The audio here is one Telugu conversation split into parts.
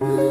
Mm-hmm.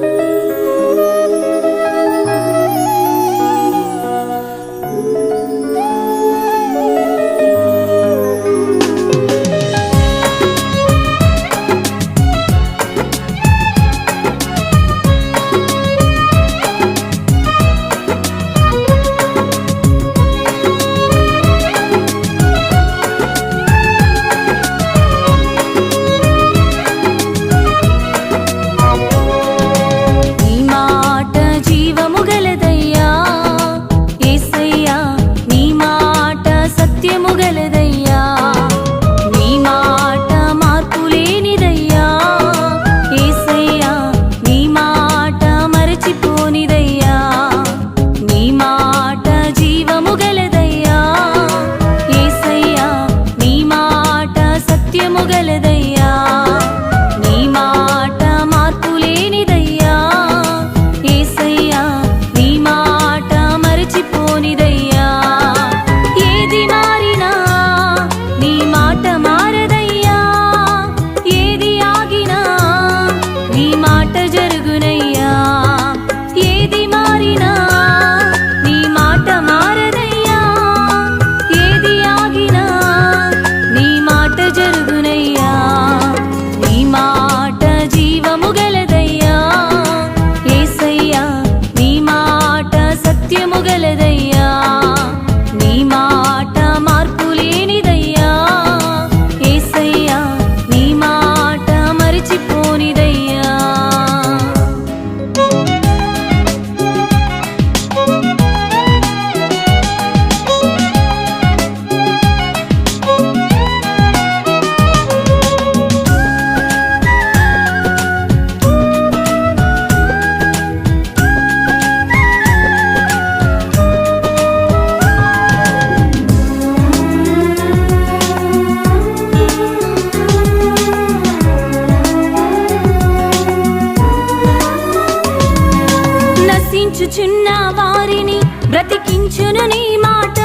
బ్రతికించును నీ మాట.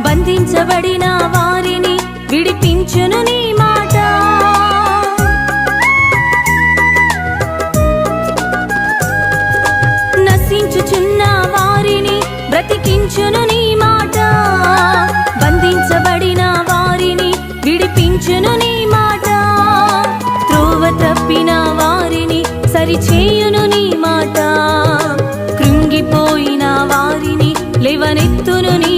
బంధించబడిన వారిని విడిపించును నీ మాట. నశించుచున్న వారిని బ్రతికించును నీ మాట. బంధించబడిన వారిని విడిపించును నీ మాట. త్రోవ తప్పిన వారిని సరిచేయును నీ నెత్తును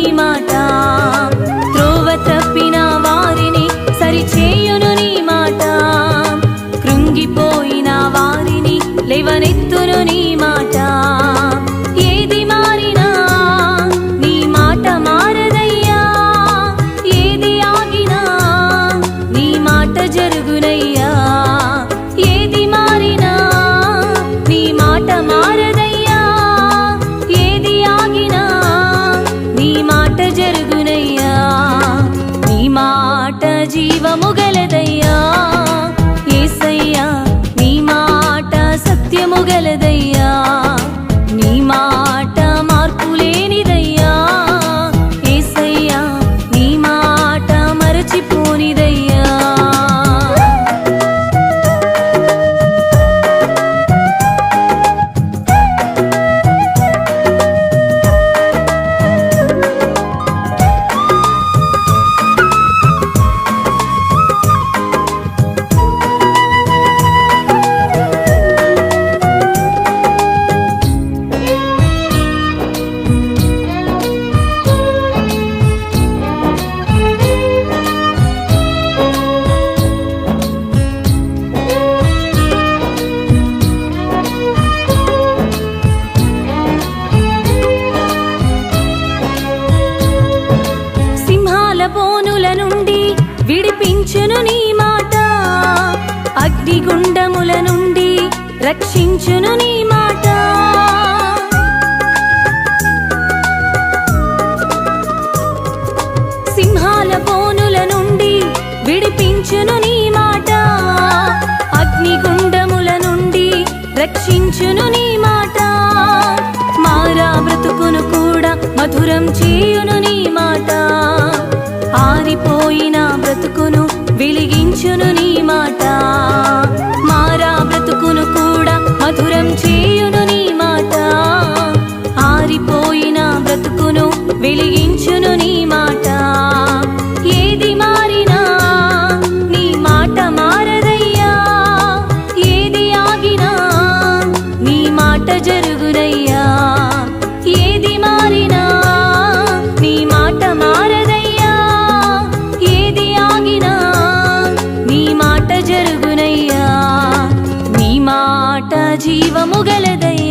గుండముల నుండి రక్షించును నీ మాట. సింహాల పోనుల నుండి విడిపించును నీ మాట. అగ్నిగుండముల నుండి రక్షించును నీ మాట. మారా బ్రతుకును కూడా మధురం చేయును జరుగునయ్యా. ఏది మారినా నీ మాట మారదయ్యా. ఏది ఆగినా నీ మాట జరుగునయ్యా. నీ మాట జీవము గలదయ్యా.